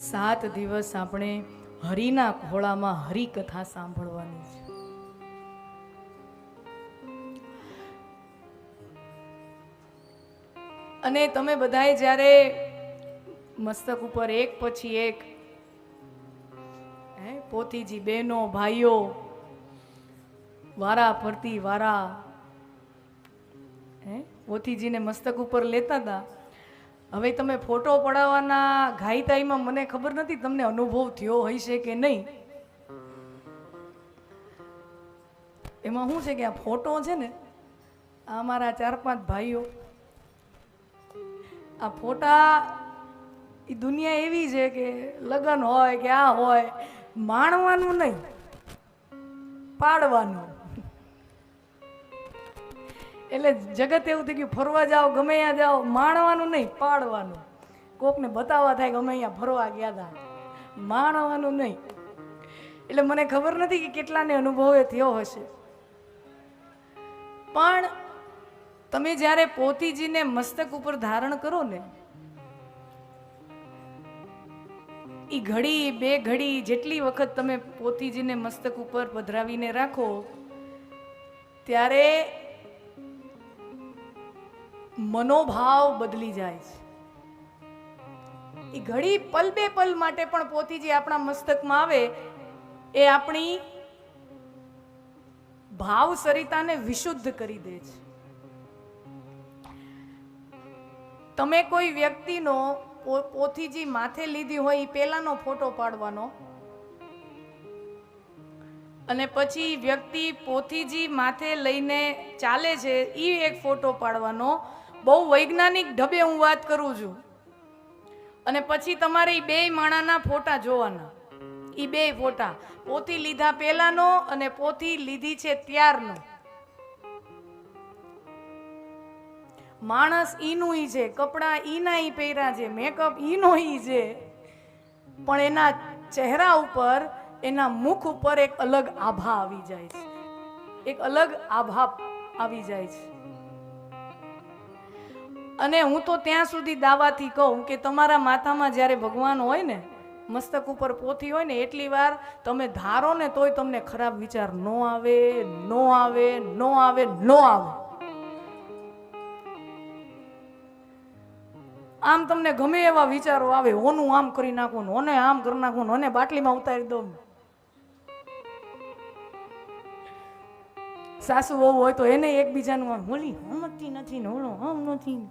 સાત દિવસ આપણે હરિના ખોળામાં હરિકથા સાંભળવાની છે. અને તમે બધાએ જ્યારે મસ્તક ઉપર એક પછી એક, હે, પોતીજી બહેનો, ભાઈઓ, વારા ફરતી વારા, હે, પોતીજીને મસ્તક ઉપર લેતા હતા હવે તમે ફોટો પડાવવાના ઘાયતાઈમાં મને ખબર નથી તમને અનુભવ થયો હશે કે નહીં? એમાં શું છે કે આ ફોટો છે ને, આ મારા ચાર પાંચ ભાઈઓ, આ ફોટા એ દુનિયા એવી છે કે લગ્ન હોય કે આ હોય, માણવાનું નહીં, પાડવાનું. એટલે જગત એવું થઈ ગયું, ફરવા જાઓ, ગમે ત્યાં જાઓ, માણવાનું નહીં, પાડવાનું. કોકને બતાવવા થાય ગમે અહીંયા ફરવા ગયા હતા માણવાનું નહીં. એટલે મને ખબર નથી કે કેટલાને અનુભવ થયો હશે. પણ તમે જ્યારે પોતીજીને મસ્તક ઉપર ધારણ કરો ને એ ઘડી, બે ઘડી જેટલી વખત તમે પોતીજીને મસ્તક ઉપર પધરાવીને રાખો, ત્યારે મનોભાવ બદલી જાય છે. એ ઘડી પલ બે પલ માટે પણ પોતીજી આપણા મસ્તકમાં આવે, એ આપણી ભાવ સરિતાને વિશુદ્ધ કરી દે છે. તમે કોઈ વ્યક્તિનો પોથીજી માથે લીધી હોય એ પહેલાનો ફોટો પાડવાનો અને પછી વ્યક્તિ પોથીજી માથે લઈને ચાલે છે એ એક ફોટો પાડવાનો બહુ વૈજ્ઞાનિક ઢબે હું વાત કરું છું. અને પછી તમારે એ બે માણાના ફોટા જોવાના. એ બે ફોટા. પોથી લીધા પહેલાનો અને પોથી લીધી છે ત્યારનો. માણસ ઈનું ઈ છે, કપડાં ઈના ઈ પહેર્યા છે મેકઅપ ઈનો ઈ છે. પણ એના ચહેરા ઉપર, એના મુખ ઉપર એક અલગ આભા આવી જાય છે. એક અલગ આભા આવી જાય છે. અને હું તો ત્યાં સુધી દાવાથી કહું કે તમારા માથામાં જ્યારે ભગવાન હોય ને, મસ્તક ઉપર પોથી હોય ને, એટલી વાર તમે ધારો ને તોય તમને ખરાબ વિચાર નો આવે નો આવે નો આવે નો આવે. આમ તમને ગમે એવા વિચારો આવે, ઓનું આમ કરી નાખું, ઓને આમ કરી નાખું, ઓને બાટલીમાં ઉતારી દઉં. સાસુ વહુ હોય તો એને એકબીજાનું આમ હોલી હમતી નથી ને ઓલો હમ નથી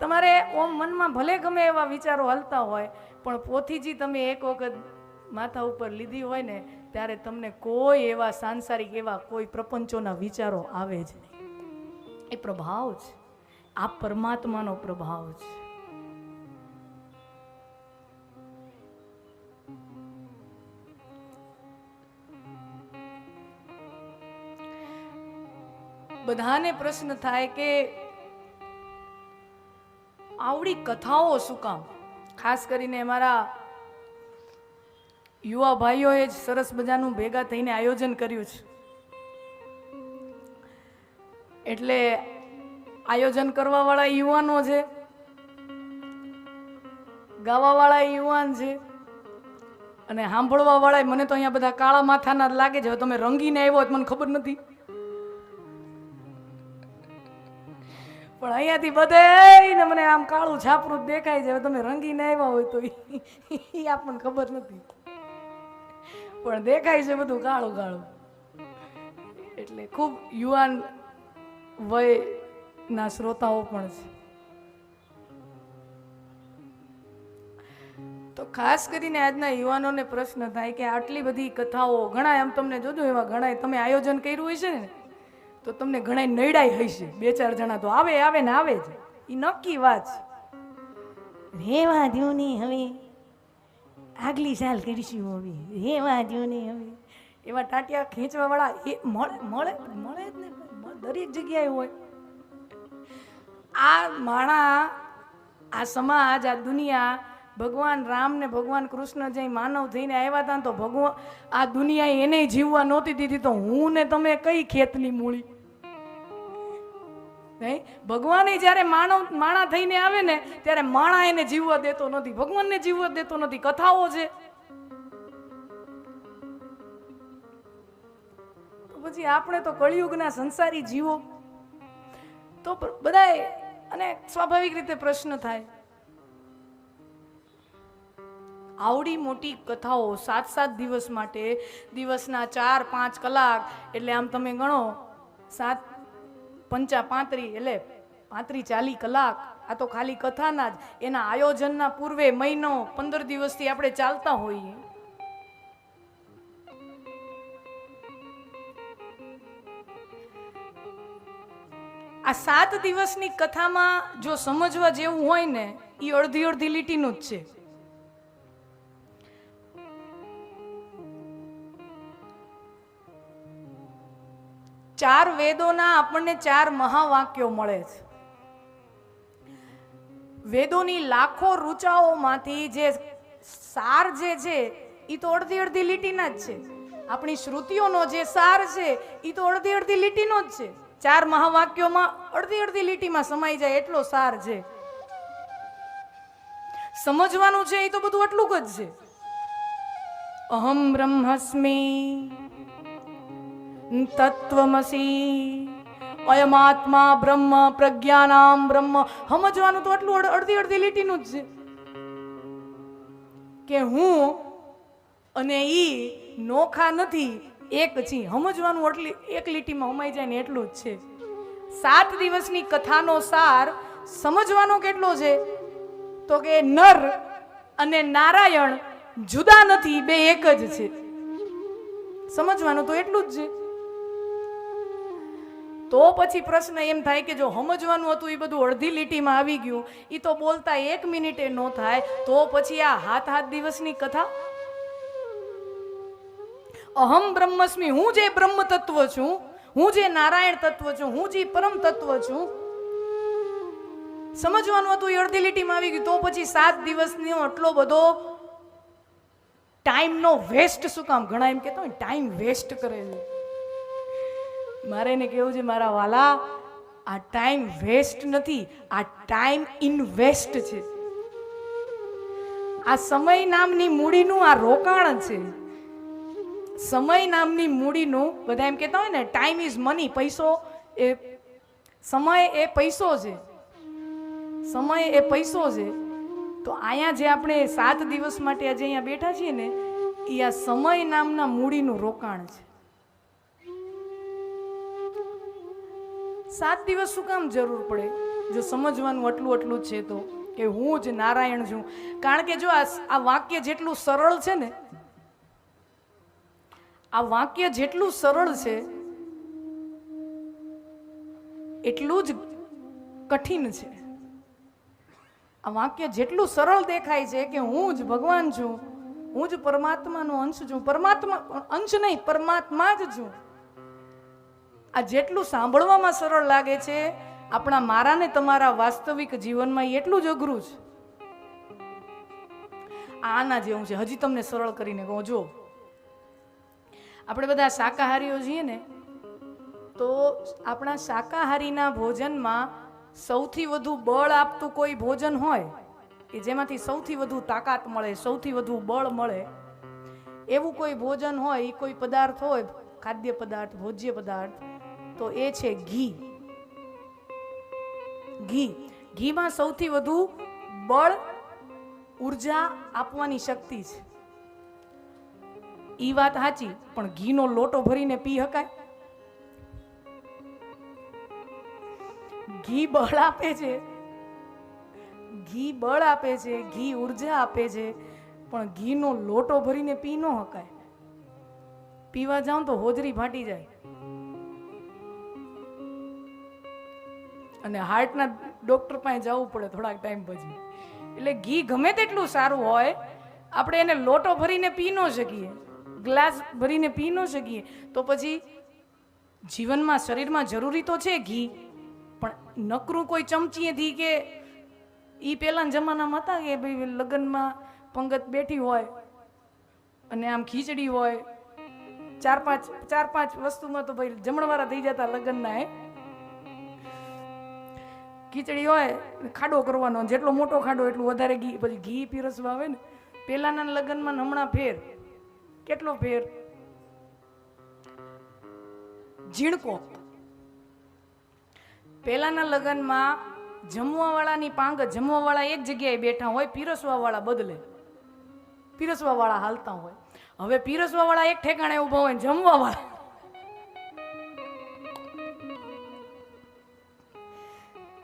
તમારે ઓમ મનમાં ભલે ગમે એવા વિચારો હલતા હોય, પણ પોથીજી તમે એક વખત માથા ઉપર લીધી હોય ને, ત્યારે તમને કોઈ એવા સાંસારિક, એવા કોઈ પ્રપંચોના વિચારો આવે જ નહીં. એ પ્રભાવ છે આ પરમાત્માનો પ્રભાવ છે બધાને પ્રશ્ન થાય કે આવડી કથાઓ શું કામ? ખાસ કરીને અમારા યુવા ભાઈઓએ જ સરસ મજાનું ભેગા થઈને આયોજન કર્યું છે. એટલે આયોજન કરવાવાળા યુવાનો છે, ગાવાવાળા યુવાન છે, અને સાંભળવાવાળા મને તો અહીંયા બધા કાળા માથાના લાગે છે. તમે રંગીને આવ્યો મને ખબર નથી. પણ અહીંયાથી બધે મને આમ કાળું છાપરું જ દેખાય છે. તમે રંગીને આવ્યા હોય તો એ આપણને ખબર નથી. પણ દેખાય છે બધું કાળું કાળું. એટલે ખૂબ યુવાન વયના શ્રોતાઓ પણ છે. તો ખાસ કરીને આજના યુવાનોને પ્રશ્ન થાય કે આટલી બધી કથાઓ ઘણા આમ તમને જોજો એવા ઘણા તમે આયોજન કર્યું હોય છે ને? તો તમને ઘણા નડાઈ હશે બે ચાર જણા તો આવે આવે ને આવે જ. એ નક્કી વાત છે. રેવા દ્યો ને હવે. આગલી સાલ કરીશું હવે. રેવા વાંધ્યું ને હવે. એવા ટાટિયા ખેંચવાવાળા એ મળે મળે મળે જ ને દરેક જગ્યાએ હોય. આ માણા આ સમાજ આ દુનિયા ભગવાન રામ ને ભગવાન કૃષ્ણ જે માનવ થઈને આવ્યા હતા તો ભગવાન આ દુનિયા એને જીવવા નહોતી દીધી, તો હું ને તમે કઈ ખેતની મૂળી? નહીં ભગવાને જ્યારે માનવ માણા થઈને આવે ને, ત્યારે માણા એને જીવવા દેતો નથી. ભગવાનને જીવવા દેતો નથી. કથાઓ છે. પછી આપણે તો કળિયુગના સંસારી જીવો. તો બધાય અને સ્વાભાવિક રીતે પ્રશ્ન થાય. આવડી મોટી કથાઓ સાત સાત દિવસ માટે, દિવસના ચાર પાંચ કલાક, એટલે આમ તમે ગણો, સાત પંચા પાંત્રી, એટલે પાંત્રી ચાલી કલાક, આ તો ખાલી કથાના જ. એના આયોજનના પૂર્વે મહિનો પંદર દિવસથી આપણે ચાલતા હોઈએ. આ સાત દિવસની કથામાં જો સમજવા જેવું હોય ને એ અડધી અડધી લીટીનું જ છે. ચાર વેદોના આપણને ચાર મહાવાક્યો મળે છે. વેદોની લાખો રૂચાઓમાંથી જે સાર જે છે એ તો અડધી અડધી લીટીના જ છે. આપણી શ્રુતિઓનો જે સાર છે એ તો અડધી અડધી લીટીનો જ છે. ચાર મહાવાક્યોમાં અડધી અડધી લીટીમાં સમાઈ જાય એટલો સાર છે. સમજવાનું છે એ તો બધું એટલું જ છે. અહમ બ્રહ્મસ્મી તત્વમસી અયમાત્મા બ્રહ્મ પ્રજ્ઞાનામ બ્રહ્મ સમજવાનું તો અડ- અડધી અડધી લીટીનું જ છે કે હું અને ઈ નોખા નથી, એક છી સમજવાનું એટલી એક લીટીમાં હમાઈ જાય ને એટલું જ છે. સાત દિવસની કથાનો સાર સમજવાનો કેટલો છે? તો કે નર અને નારાયણ જુદા નથી, બે એક જ છે. સમજવાનું તો એટલું જ છે. તો પછી પ્રશ્ન એમ થાય કે જો સમજવાનું હતું એ બધું અડધી લીટીમાં આવી ગયું એ તો બોલતા એક મિનિટે ન થાય, તો પછી આ હાથ હાથ દિવસની કથા? અહમ બ્રહ્મસ્મી, હું જે બ્રહ્મ તત્વ છું, હું જે નારાયણ તત્વ છું, હું જે પરમ તત્વ છું, સમજવાનું હતું એ અડધી લીટીમાં આવી ગયું, તો પછી સાત દિવસનો આટલો બધો ટાઈમનો વેસ્ટ શું કામ ઘણા એમ કહેતા હોય ટાઈમ વેસ્ટ કરે છે. મારે એને કેવું છે, મારા વાલા, આ ટાઈમ વેસ્ટ નથી, આ ટાઈમ ઇન્વેસ્ટ છે. આ સમય નામની મૂડીનું આ રોકાણ છે. સમય નામની મૂડીનું બધા એમ કહેતા હોય ને ટાઈમ ઇઝ મની પૈસો એ, સમય એ પૈસો છે. સમય એ પૈસો છે. તો અહીંયા જે આપણે સાત દિવસ માટે આજે અહીંયા બેઠા છીએ ને, એ આ સમય નામના મૂડીનું રોકાણ છે. સાત દિવસ શું કામ જરૂર પડે? જો સમજવાનું આટલું આટલું છે તો કે હું જ નારાયણ છું. કારણ કે જો આ વાક્ય જેટલું સરળ છે ને, આ વાક્ય જેટલું સરળ છે, એટલું જ કઠિન છે. આ વાક્ય જેટલું સરળ દેખાય છે કે હું જ ભગવાન છું, હું જ પરમાત્માનો અંશ છું. પરમાત્મા, અંશ નહીં, પરમાત્મા જ છું. આ જેટલું સાંભળવામાં સરળ લાગે છે, આપણા મારા ને તમારા વાસ્તવિક જીવનમાં એટલું જ અઘરું છે. આના જેવું છે. હજી તમને સરળ કરીને કહું જો આપણે બધા શાકાહારીઓ છીએ ને, તો આપણા શાકાહારીના ભોજનમાં સૌથી વધુ બળ આપતું કોઈ ભોજન હોય, કે જેમાંથી સૌથી વધુ તાકાત મળે, સૌથી વધુ બળ મળે, એવું કોઈ ભોજન હોય એ કોઈ પદાર્થ હોય, ખાદ્ય પદાર્થ, ભોજ્ય પદાર્થ તો એ છે ઘી. ઘી. ઘીમાં સૌથી વધુ બળ ઊર્જા આપવાની શક્તિ છે. એ વાત સાચી, પણ ઘીનો લોટો ભરીને પી શકાય ઘી બળ આપે છે. ઘી બળ આપે છે, ઘી ઊર્જા આપે છે, પણ ઘીનો લોટો ભરીને પી ન શકાય પીવા જાઉં તો હોજરી ફાટી જાય. અને હાર્ટના ડોક્ટર પાસે જવું પડે થોડાક ટાઈમ પછી. એટલે ઘી ગમે તેટલું સારું હોય, આપણે એને લોટો ભરીને પી ન શકીએ, ગ્લાસ ભરીને પી ન શકીએ, તો પછી જીવનમાં શરીરમાં જરૂરી તો છે ઘી, પણ નકરું કોઈ ચમચીએથી કે એ પહેલાના જમાનામાં હતા કે ભાઈ લગ્નમાં પંગત બેઠી હોય અને આમ ખીચડી હોય, ચાર પાંચ ચાર પાંચ વસ્તુમાં તો ભાઈ જમણવાળા થઈ જતા લગ્નના, હે? ખીચડી હોય, ખાડો કરવાનો, જેટલો મોટો ખાડો એટલું વધારે ઘી, પછી ઘી પીરસવા આવે ને પહેલાના લગ્નમાં હમણાં ફેર. કેટલો ફેર? ઝીણકો. પહેલાના લગ્નમાં જમવાવાળાની પાંગ, જમવાવાળા એક જગ્યાએ બેઠા હોય, પીરસવાવાળા બદલે. પીરસવાવાળા હાલતા હોય. હવે પીરસવાવાળા એક ઠેકાણે ઊભા હોય જમવાવાળા.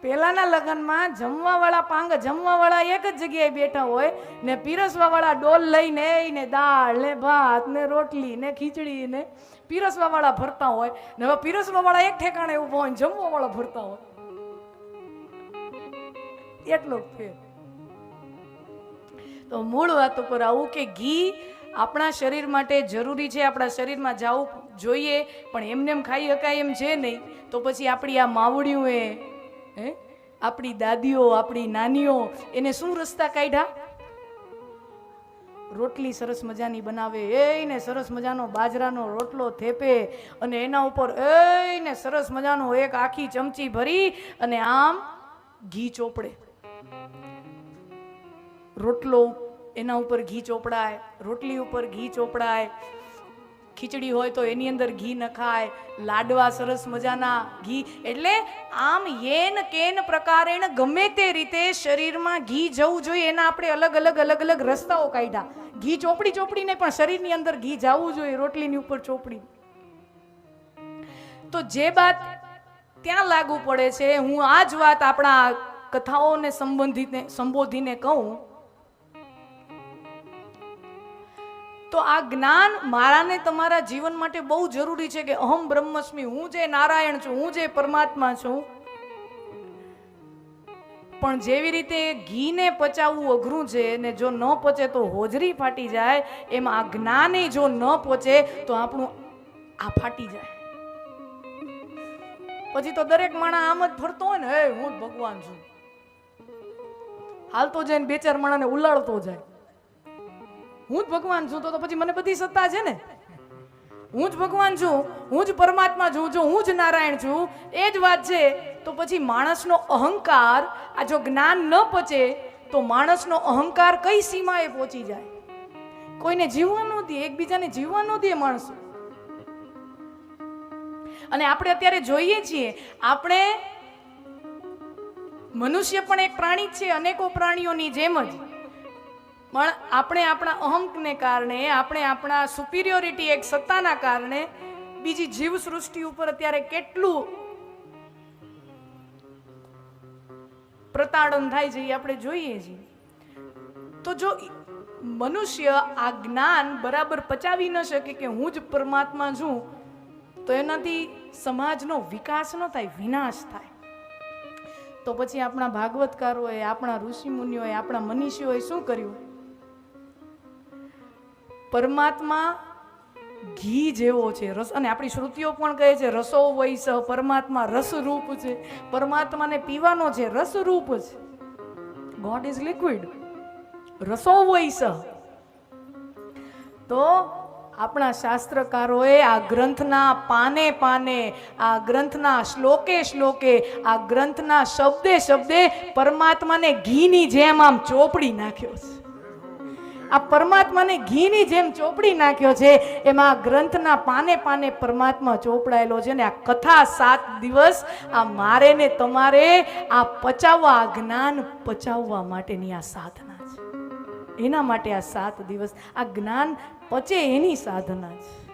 પહેલાના લગ્નમાં જમવાવાળા પાંગ જમવાવાળા એક જ જગ્યાએ બેઠા હોય ને પીરસવાવાળા ડોલ લઈને ને દાળ ને ભાત ને રોટલી ને ખીચડી ને પીરસવાવાળા ભરતા હોય ને હવે પીરસવાવાળા એક ઠેકાણે ઊભો હોય જમવાવાળા ભરતા હોય. એટલો ફેર. તો મૂળ વાત ઉપર આવું કે ઘી આપણા શરીર માટે જરૂરી છે, આપણા શરીરમાં જવું જોઈએ, પણ એમને એમ ખાઈ શકાય એમ છે નહીં, તો પછી આપણી આ માવડિયું એ હે? આપણી દાદીઓ, આપણી નાનીઓ એને શું રસ્તા કાઢ્યા? રોટલી સરસ મજાની બનાવે, એને સરસ મજાનો બાજરાનો રોટલો થેપે અને એના ઉપર એને સરસ મજાનો એક આખી ચમચી ભરી અને આમ ઘી ચોપડે. રોટલો એના ઉપર ઘી ચોપડાય, રોટલી ઉપર ઘી ચોપડાય ખીચડી હોય તો એની અંદર ઘી નખાય, લાડવા સરસ મજાના ઘી. એટલે આમ યેન કેન પ્રકારેણ ગમે તે રીતે શરીરમાં ઘી જવું જોઈએ. એના આપણે અલગ અલગ અલગ અલગ રસ્તાઓ કાઢ્યા. ઘી ચોપડી, ચોપડીને પણ શરીરની અંદર ઘી જવું જોઈએ, રોટલીની ઉપર ચોપડી. તો જે વાત ત્યાં લાગુ પડે છે, હું આ જ વાત આપણા કથાઓને સંબંધિત સંબોધીને કહું. તો આ જ્ઞાન મારાને તમારા જીવન માટે બહુ જરૂરી છે કે અહમ બ્રહ્મસ્મી, હું જે નારાયણ છું, હું જે પરમાત્મા છું. પણ જેવી રીતે ઘીને પચાવવું અઘરું છે ને જો ન પચે તો હોજરી ફાટી જાય, એમ આ જ્ઞાને જો ન પચે તો આપણું આ ફાટી જાય. પછી તો દરેક માણસ આમ જ ફરતો હોય ને, હે, હું જ ભગવાન છું. હાલતો જાય ને બે ચાર માણાને ઉલાળતો જાય. હું જ ભગવાન છું, તો પછી મને બધી સત્તા છે ને? હું જ ભગવાન છું, હું જ પરમાત્મા છું, જો હું જ નારાયણ છું, એ જ વાત છે. તો પછી માણસનો અહંકાર આ જો જ્ઞાન ન પચે, તો માણસનો અહંકાર કઈ સીમાએ પહોંચી જાય? કોઈને જીવવા ન દે, એકબીજાને જીવવા ન દે માણસો. અને આપણે અત્યારે જોઈએ છીએ, આપણે મનુષ્ય પણ એક પ્રાણી છે, અનેકો પ્રાણીઓની જેમ જ. પણ આપણે આપણા અહંકને કારણે, આપણે આપણા સુપિરિયોરિટી એક સત્તાના કારણે બીજી જીવ સૃષ્ટિ ઉપર અત્યારે કેટલું પ્રતાડન થાય છે એ આપણે જોઈએ છીએ. તો જો મનુષ્ય આ જ્ઞાન બરાબર પચાવી ન શકે કે હું જ પરમાત્મા છું, તો એનાથી સમાજનો વિકાસ ન થાય, વિનાશ થાય. તો પછી આપણા ભાગવતકારોએ, આપણા ઋષિ મુનિઓએ આપણા મનીષીઓએ શું કર્યું? પરમાત્મા ઘી જેવો છે, રસ. અને આપણી શ્રુતિઓ પણ કહે છે, રસો વૈસ પરમાત્મા રસરૂપ છે. પરમાત્માને પીવાનો છે, રસરૂપ છે. ગોડ ઇઝ લિક્વિડ રસો વૈસ. તો આપણા શાસ્ત્રકારોએ આ ગ્રંથના પાને પાને, આ ગ્રંથના શ્લોકે શ્લોકે, આ ગ્રંથના શબ્દે શબ્દે પરમાત્માને ઘીની જેમ આમ ચોપડી નાખ્યો છે. આ પરમાત્માને ઘીની જેમ ચોપડી નાખ્યો છે, એમાં ગ્રંથના પાને પાને પરમાત્મા ચોપડાયેલો છે ને આ કથા સાત દિવસ, આ મારે ને તમારે આ પચાવવા જ્ઞાન પચાવવા માટેની આ સાધના છે. એના માટે આ સાત દિવસ, આ જ્ઞાન પચે એની સાધના છે.